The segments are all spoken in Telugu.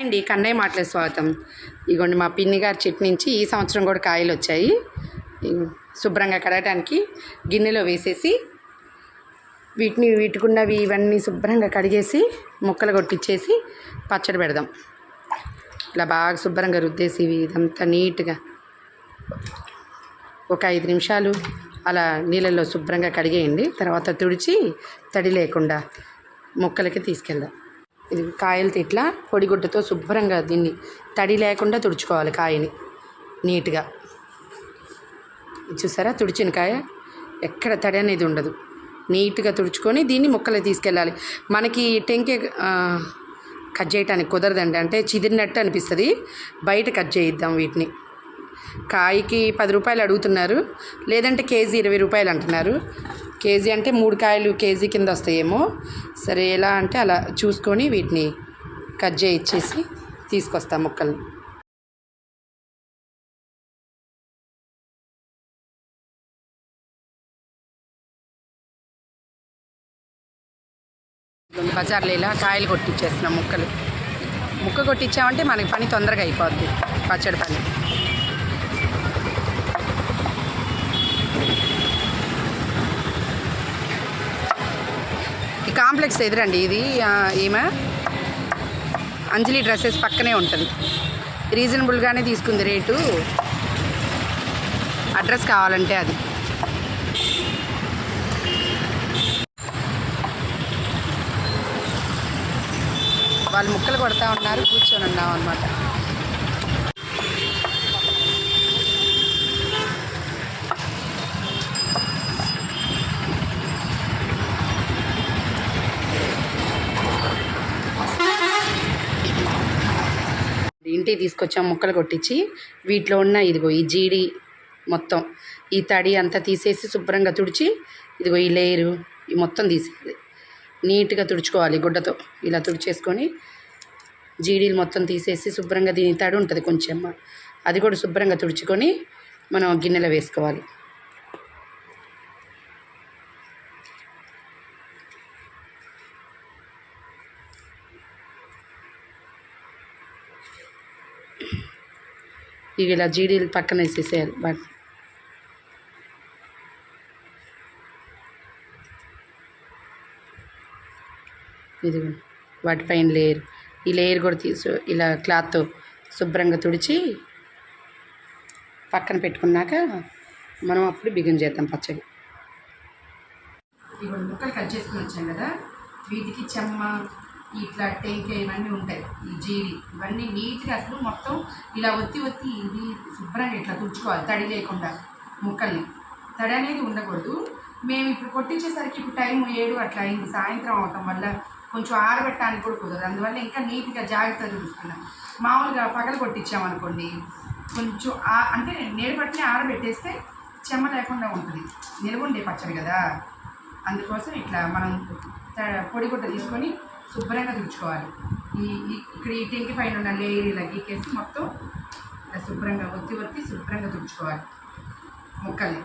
అండి కన్నయ్య మాటలే స్వాగతం. ఇగోండి మా పిన్ని గారి చెట్టు నుంచి ఈ సంవత్సరం కూడా కాయలు వచ్చాయి. శుభ్రంగా కడగటానికి గిన్నెలో వేసేసి వీటిని వీటికున్నవి ఇవన్నీ శుభ్రంగా కడిగేసి ముక్కలు కొట్టించేసి పచ్చడి పెడదాం. ఇలా బాగా శుభ్రంగా రుద్దేసి ఇదంతా నీట్గా ఒక ఐదు నిమిషాలు అలా నీళ్ళల్లో శుభ్రంగా కడిగేయండి. తర్వాత తుడిచి తడి లేకుండా ముక్కలకి తీసుకెళ్దాం. ఇది కాయలతో ఇట్లా పొడిగుడ్డతో శుభ్రంగా దీన్ని తడి లేకుండా తుడుచుకోవాలి కాయని నీట్గా. చూసారా? తుడిచిన కాయ ఎక్కడ తడి అనేది ఉండదు. నీట్గా తుడుచుకొని దీన్ని ముక్కలు తీసుకెళ్ళాలి. మనకి టెంకే కట్ చేయడానికి కుదరదండి. అంటే చిదిరినట్టు అనిపిస్తుంది. బయట కట్ చేయిద్దాం వీటిని. కాయకి పది రూపాయలు అడుగుతున్నారు. లేదంటే కేజీ ఇరవై రూపాయలు అంటున్నారు. కేజీ అంటే మూడు కాయలు కేజీ కింద వస్తాయేమో. సరే ఎలా అంటే అలా చూసుకొని వీటిని కట్ చేయించేసి తీసుకొస్తాం ముక్కల్ని. బజార్లో ఇలా కాయలు కొట్టించేస్తున్నాం ముక్కలు. ముక్క కొట్టించామంటే మనకి పని తొందరగా అయిపోద్ది పచ్చడి పని. కాంప్లెక్స్ ఎదురండి ఇది ఈమె. అంజలి డ్రెస్సెస్ పక్కనే ఉంటుంది. రీజనబుల్గానే తీసుకుంది రేటు. అడ్రస్ కావాలంటే అది. వాళ్ళు ముక్కలు కొడతా ఉన్నారు కూర్చొని ఉన్నాం అనమాట ఇంటికి తీసుకొచ్చాం ముక్కలు కొట్టించి వీటిలో ఉన్న ఇదిగో ఈ జీడి మొత్తం ఈ తడి అంతా తీసేసి శుభ్రంగా తుడిచి ఇదిగో ఈ లేయరు ఈ మొత్తం తీసేది నీట్గా తుడుచుకోవాలి గుడ్డతో. ఇలా తుడిచేసుకొని జీడీలు మొత్తం తీసేసి శుభ్రంగా దీని తడి ఉంటుంది కొంచెం అది కూడా శుభ్రంగా తుడుచుకొని మనం గిన్నెలో వేసుకోవాలి. ఇవి ఇలా జీడీలు పక్కన వేసేసేయాలి. బట్ ఇది వాటిపైన లేయర్. ఈ లేయర్ కూడా తీసు ఇలా క్లాత్తో శుభ్రంగా తుడిచి పక్కన పెట్టుకున్నాక మనం అప్పుడు బిగిన్ చేద్దాం పచ్చడి. ఇప్పుడు ముక్కలు కట్ చేసుకుని వచ్చాం కదా. వీటికి చెమ్మ ఇట్లా టెంకాయ ఇవన్నీ ఉంటాయి. ఈ జీడి ఇవన్నీ నీట్గా అసలు మొత్తం ఇలా ఒత్తి ఒత్తి ఇది శుభ్రంగా ఇట్లా తుడుచుకోవాలి తడి లేకుండా ముక్కల్ని. తడి అనేది ఉండకూడదు. మేము ఇప్పుడు కొట్టించేసరికి ఇప్పుడు టైం ఏడు అట్లా అయింది. సాయంత్రం అవటం వల్ల కొంచెం ఆరబెట్టడానికి కూడా కుదరదు. అందువల్ల ఇంకా నీట్గా జాగ్రత్త చూస్తున్నాం మామూలుగా పగలు కొట్టించామనుకోండి కొంచెం అంటే నీడ ఆరబెట్టేస్తే చెమ్మ లేకుండా ఉంటుంది. నిలబుండే పచ్చడి కదా. అందుకోసం ఇట్లా మనం త- పొడి గుడ్డ తీసుకొని శుభ్రంగా తుడుచుకోవాలి. ఈ ఇక్కడ ఈ టెంకి పైన ఉన్న లేయర్ గీకేసి మొత్తం ఇలా శుభ్రంగా ఒత్తి ఒత్తి శుభ్రంగా తుడుచుకోవాలి. ముక్కల్ని.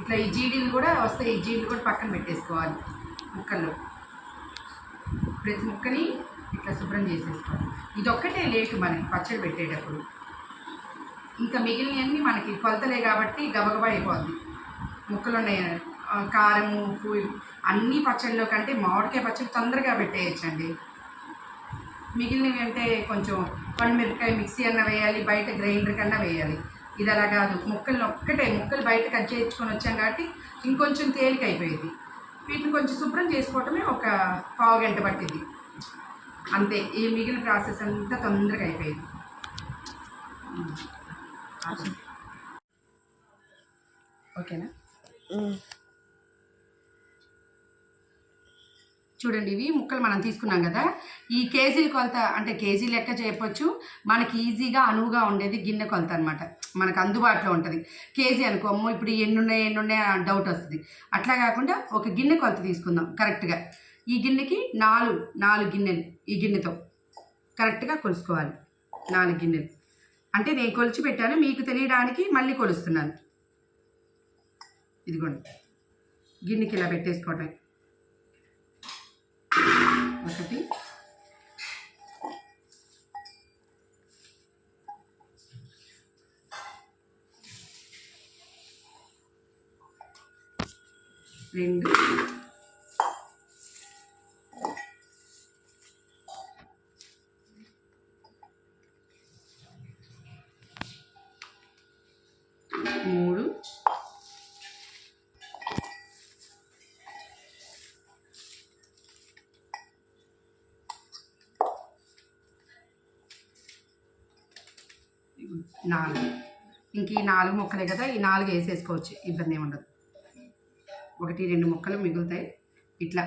ఇట్లా ఈ జీడీలు కూడా వస్తాయి. ఈ జీడీలు కూడా పక్కన పెట్టేసుకోవాలి ముక్కల్లో. ప్రతి ముక్కని ఇట్లా శుభ్రం చేసేసుకోవాలి. ఇదొక్కటే లేటు మనకి పచ్చడి పెట్టేటప్పుడు. ఇంకా మిగిలినవన్నీ మనకి కొలతలే కాబట్టి గబగబా అయిపోద్ది. ముక్కలు ఉన్నాయి కారం ఉప్పు అన్ని పచ్చళ్ళలో కంటే మామిడికాయ పచ్చడి తొందరగా పెట్టేయచ్చండి. మిగిలినవి అంటే కొంచెం పండుమిరపకాయ మిక్సీ అన్న వేయాలి బయట గ్రైండర్ కన్నా వేయాలి. ఇది అలా కాదు. ముక్కలు ఒక్కటే ముక్కలు బయట కట్ చేయించుకొని వచ్చాం కాబట్టి ఇంకొంచెం తేలిక అయిపోయింది. వీటిని కొంచెం శుభ్రం చేసుకోవటమే ఒక పావు గంట పట్టింది. అంతే ఈ మిగిలిన ప్రాసెస్ అంతా తొందరగా అయిపోయింది. ఓకేనా? చూడండి ఇవి ముక్కలు మనం తీసుకున్నాం కదా. ఈ కేజీల కొలత అంటే కేజీ లెక్క చెప్పొచ్చు మనకి ఈజీగా అనువుగా ఉండేది గిన్నె కొలత అనమాట మనకు అందుబాటులో ఉంటుంది. కేజీ అనుకోము ఇప్పుడు ఎన్నున్నాయి ఎన్నున్నాయి డౌట్ వస్తుంది. అట్లా కాకుండా ఒక గిన్నె కొలత తీసుకుందాం కరెక్ట్గా ఈ గిన్నెకి నాలుగు నాలుగు గిన్నెలు ఈ గిన్నెతో. కరెక్ట్గా కొలుసుకోవాలి. నాలుగు గిన్నెలు. అంటే నేను కొలిచి పెట్టాను మీకు తెలియడానికి మళ్ళీ కొలుస్తున్నాను. ఇదిగోండి. గిన్నెకి ఇలా పెట్టేసుకోవటం ఒకటి రెండు నాలుగు. ఇంక ఈ నాలుగు ముక్కలే కదా ఈ నాలుగు వేసేసుకోవచ్చు ఇబ్బంది ఏమి ఉండదు. ఒకటి రెండు ముక్కలు మిగులుతాయి. ఇట్లా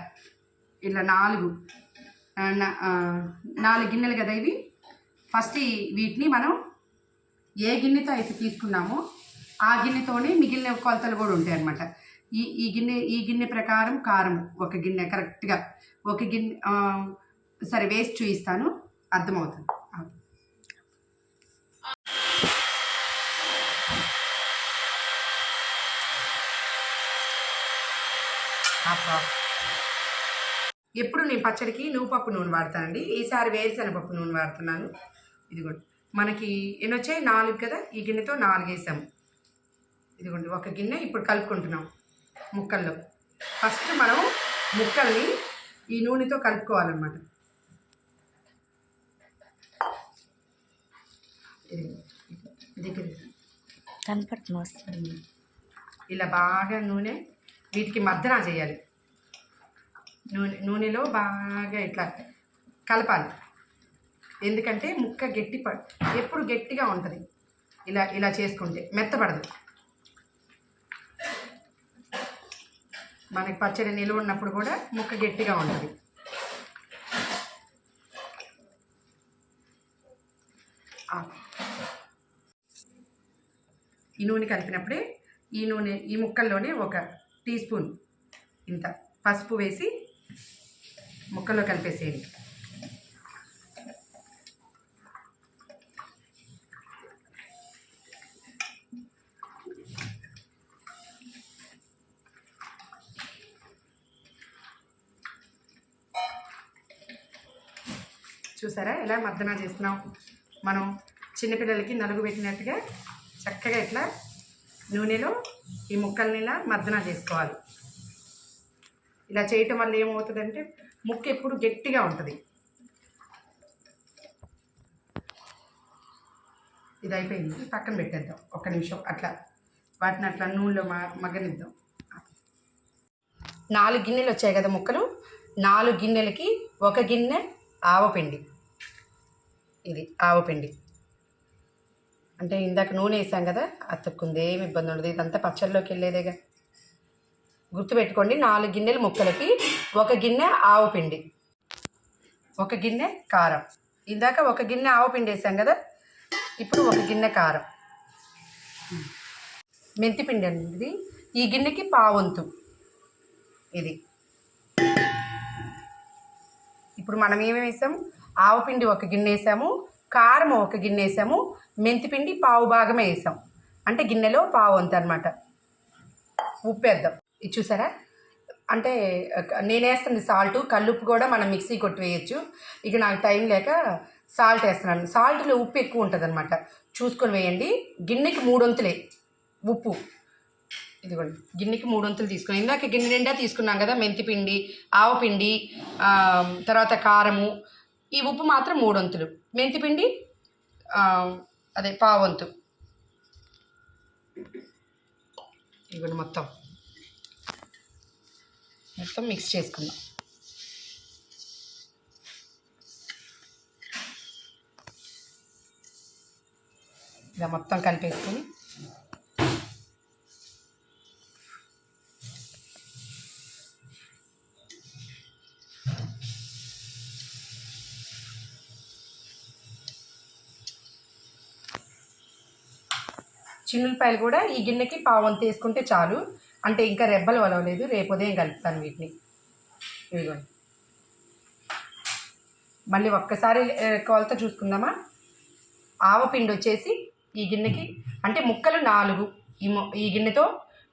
ఇట్లా నాలుగు నాలుగు గిన్నెలు కదా ఇవి. ఫస్ట్ వీటిని మనం ఏ గిన్నెతో అయితే తీసుకున్నామో ఆ గిన్నెతోనే మిగిలిన కొలతలు కూడా ఉంటాయి అన్నమాట. ఈ ఈ గిన్నె ఈ గిన్నె ప్రకారం కారం ఒక గిన్నె కరెక్ట్గా ఒక గిన్నె సరే వేసి చూపిస్తాను అర్థమవుతుంది. ఎప్పుడు నేను పచ్చడికి నువ్వుపప్పు నూనె వాడతానండి ఈసారి వేరుశనగపప్పు నూనె వాడుతున్నాను. ఇదిగోండి. మనకి ఎన్ని వచ్చాయి? నాలుగు కదా. ఈ గిన్నెతో నాలుగు వేసాము. ఇదిగోండి. ఒక గిన్నె ఇప్పుడు కలుపుకుంటున్నాం ముక్కల్లో. ఫస్ట్ మనం ముక్కల్ని ఈ నూనెతో కలుపుకోవాలన్నమాట. దగ్గర కనపడుతుంది ఇలా బాగా నూనె వీటికి మద్దన చేయాలి. నూనె నూనెలో బాగా ఇట్లా కలపాలి. ఎందుకంటే ముక్క గట్టి ప ఎప్పుడు గట్టిగా ఉంటుంది. ఇలా ఇలా చేసుకుంటే మెత్తపడదు మనకి పచ్చడి నిలువ ఉన్నప్పుడు కూడా ముక్క గట్టిగా ఉంటుంది. ఈ నూనె కలిపినప్పుడే ఈ నూనె ఈ ముక్కల్లోనే ఒక టీ స్పూన్ ఇంత పసుపు వేసి ముక్కల్లో కలిపేసేయండి. చూసారా ఎలా మర్దన చేస్తున్నాం? మనం చిన్నపిల్లలకి నలుగు పెట్టినట్టుగా చక్కగా ఇట్లా నూనెలో ఈ ముక్కల్ని ఇలా మర్దన చేసుకోవాలి. ఇలా చేయటం వల్ల ఏమవుతుందంటే ముక్క ఎప్పుడు గట్టిగా ఉంటుంది. ఇది అయిపోయింది. పక్కన పెట్టేద్దాం. ఒక్క నిమిషం. అట్లా వాటిని అట్లా నూనెలో మ మగ్గనిద్దాం. నాలుగు గిన్నెలు వచ్చాయి కదా ముక్కలు. నాలుగు గిన్నెలకి ఒక గిన్నె ఆవపిండి ఇది ఆవపిండి అంటే ఇందాక నూనె వేసాం కదా అతుక్కుంది. ఏమి ఇబ్బంది ఉండదు. ఇదంతా పచ్చళ్ళలోకి వెళ్ళేదేగా. గుర్తుపెట్టుకోండి నాలుగు గిన్నెలు ముక్కలకి ఒక గిన్నె ఆవపిండి ఒక గిన్నె కారం. ఇందాక ఒక గిన్నె ఆవు పిండి వేసాం కదా ఇప్పుడు ఒక గిన్నె కారం. మెంతిపిండి పిండి అనేది ఈ గిన్నెకి పావంతు ఇది. ఇప్పుడు మనం ఏమేమి వేసాం ఆవపిండి ఒక గిన్నె వేసాము కారం ఒక గిన్నె వేసాము మెంతిపిండి పావు భాగమే వేసాం. అంటే గిన్నెలో పావు అంత అనమాట ఉప్పు వేద్దాం. ఇది చూసారా? అంటే నేను వేస్తుంది సాల్ట్ కల్లుప్పు కూడా మనం మిక్సీ కొట్టి వేయచ్చు ఇక నాకు టైం లేక సాల్ట్ వేస్తున్నాను. సాల్ట్లో ఉప్పు ఎక్కువ ఉంటుంది అనమాట చూసుకొని వేయండి. గిన్నెకి మూడొంతులే. ఉప్పు. ఇదిగోండి. గిన్నెకి మూడు వంతులు తీసుకుని ఇందాక గిన్నె నిండా తీసుకున్నాం కదా మెంతిపిండి ఆవపిండి తర్వాత కారము. ఈ ఉప్పు మాత్రం మూడు వంతులు మెంతిపిండి అదే పావంతు. ఇదిగోండి మొత్తం. మొత్తం మిక్స్ చేసుకుందాం. ఇలా మొత్తం కలిపేసుకొని చిన్నులపాయలు కూడా ఈ గిన్నెకి పావంత వేసుకుంటే చాలు. అంటే ఇంకా రెబ్బలు వలవలేదు రేపు ఉదయం కలుపుతాను వీటిని. ఇదిగోండి. మళ్ళీ ఒక్కసారి కొలత చూసుకుందామా? ఆవపిండి వచ్చేసి ఈ గిన్నెకి అంటే ముక్కలు నాలుగు. ఈ మొ ఈ గిన్నెతో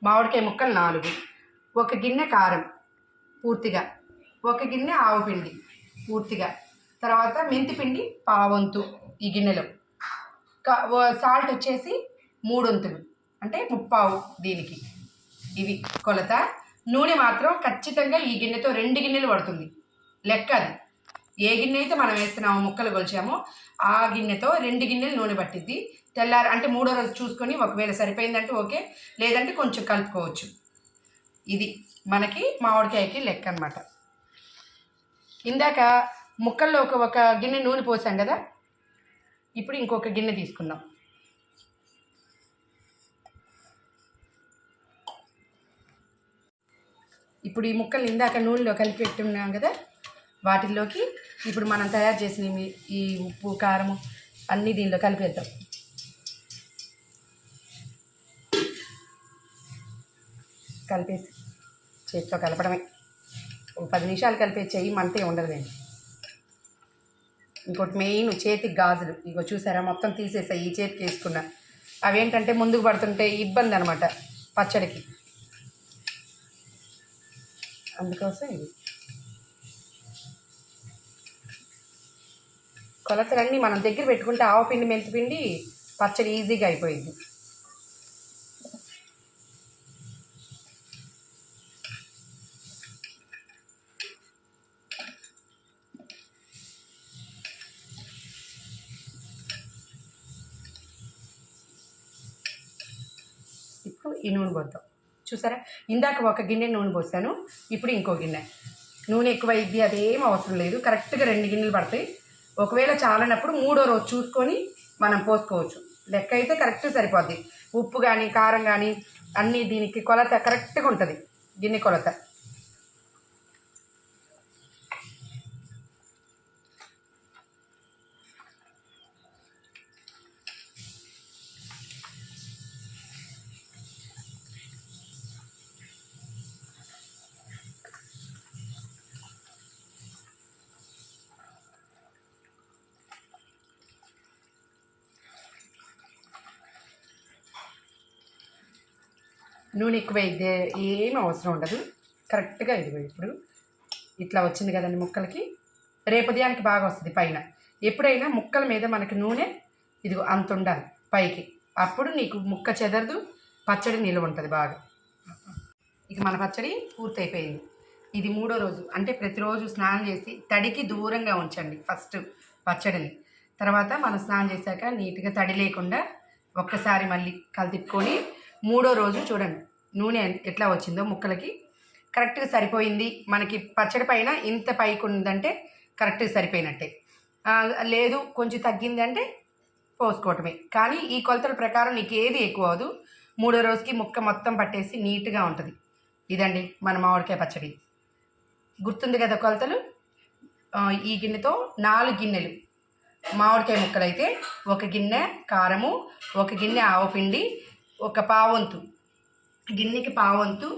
మామిడికాయ ముక్కలు నాలుగు. ఒక గిన్నె కారం పూర్తిగా. ఒక గిన్నె ఆవపిండి పూర్తిగా. తర్వాత మెంతిపిండి పావంతు ఈ గిన్నెలో. సాల్ట్ వచ్చేసి మూడొంతులు అంటే ముప్పావు దీనికి. ఇవి కొలత. నూనె మాత్రం ఖచ్చితంగా ఈ గిన్నెతో రెండు గిన్నెలు పడుతుంది. లెక్క అది. ఏ గిన్నె అయితే మనం వేస్తున్నామో ముక్కలు కొలిచామో ఆ గిన్నెతో రెండు గిన్నెలు నూనె పట్టిద్ది. తెల్లారి అంటే మూడో రోజు చూసుకొని ఒకవేళ సరిపోయిందంటే ఓకే లేదంటే కొంచెం కలుపుకోవచ్చు. ఇది మనకి మామిడికాయకి లెక్క అనమాట ఇందాక ముక్కల్లో ఒక ఒక గిన్నె నూనె పోసాం కదా? ఇప్పుడు ఇంకొక గిన్నె తీసుకుందాం. ఇప్పుడు ఈ ముక్కలు ఇందాక నూనెలో కలిపి పెట్టున్నాం కదా వాటిల్లోకి ఇప్పుడు మనం తయారు చేసిన ఈ- ఉప్పు కారము అన్నీ దీనిలో కలిపేద్దాం. కలిపేసి చేతితో కలపడమే. ఒక పది నిమిషాలు కలిపే చెయ్యి ఉండదు అండి ఇంకోటి మెయిన్ చేతికి గాజులు. ఇగో చూసారా మొత్తం తీసేసా ఈ చేతికి వేసుకున్నా. అవేంటంటే ముందుకు పడుతుంటే ఇబ్బంది అనమాట పచ్చడికి. అందుకోసం ఇది. కొలతలన్నీ మనం దగ్గర పెట్టుకుంటే ఆవు పిండి మెంతిపిండి పచ్చడి ఈజీగా అయిపోయింది. ఇప్పుడు ఈ నూనె పోద్దాం. చూసారా? ఇందాక ఒక గిన్నె నూనె పోసాను ఇప్పుడు ఇంకో గిన్నె. నూనె ఎక్కువ అయింది అదేం అవసరం లేదు. కరెక్ట్గా రెండు గిన్నెలు పడతాయి. ఒకవేళ చాలనప్పుడు మూడో రోజు చూసుకొని మనం పోసుకోవచ్చు. లెక్క అయితే కరెక్ట్ సరిపోద్ది. ఉప్పు కానీ కారం కానీ అన్నీ దీనికి కొలత కరెక్ట్గా ఉంటుంది. గిన్నె కొలత. నూనె ఎక్కువ అయితే ఏం అవసరం ఉండదు. కరెక్ట్గా ఇదిగో ఇప్పుడు ఇట్లా వచ్చింది కదండి ముక్కలకి. రేపు ఉదయానికి బాగా వస్తుంది పైన. ఎప్పుడైనా ముక్కల మీద మనకి నూనె ఇదిగో అంత ఉండాలి పైకి. అప్పుడు నీకు ముక్క చెదరదు పచ్చడి నిలువ ఉంటుంది బాగా. ఇక మన పచ్చడి పూర్తయిపోయింది. ఇది మూడో రోజు. అంటే ప్రతిరోజు స్నానం చేసి తడికి దూరంగా ఉంచండి ఫస్ట్ పచ్చడిని. తర్వాత మనం స్నానం చేశాక నీట్గా తడి లేకుండా ఒక్కసారి మళ్ళీ కలితిప్పుకొని మూడో రోజు చూడండి. నూనె ఎట్లా వచ్చిందో ముక్కలకి. కరెక్ట్గా సరిపోయింది. మనకి పచ్చడి పైన ఇంత పైకి ఉందంటే కరెక్ట్గా సరిపోయినట్టే. లేదు కొంచెం తగ్గింది అంటే పోసుకోవటమే. కానీ ఈ కొలతల ప్రకారం నీకు ఏది ఎక్కువ అవదు మూడో రోజుకి ముక్క మొత్తం పట్టేసి నీట్గా ఉంటుంది. ఇదండి మన మామిడికాయ పచ్చడి. గుర్తుంది కదా కొలతలు? ఈ గిన్నెతో నాలుగు గిన్నెలు. మామిడికాయ ముక్కలు అయితే ఒక గిన్నె కారము ఒక గిన్నె ఆవపిండి ఒక పావంతు. గిన్నెకి పావంతు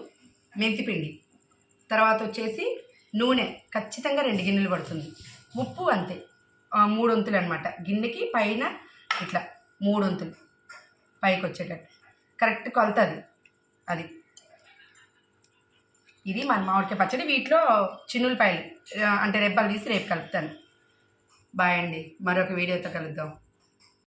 మెంతిపిండి. తర్వాత వచ్చేసి నూనె ఖచ్చితంగా రెండు గిన్నెలు పడుతుంది. ఉప్పు అంతే. మూడు వంతులు అనమాట గిన్నెకి పైన ఇట్లా మూడు వంతులు పైకి వచ్చేటట్టు కరెక్ట్ కొలుతుంది అది. ఇది మన మామిడికాయ పచ్చడి. వీటిలో చిన్నులపాయలు ఆ, అంటే రెబ్బలు తీసి రేపు కలుపుతాను. బాయ్ అండి. మరొక వీడియోతో కలుద్దాం.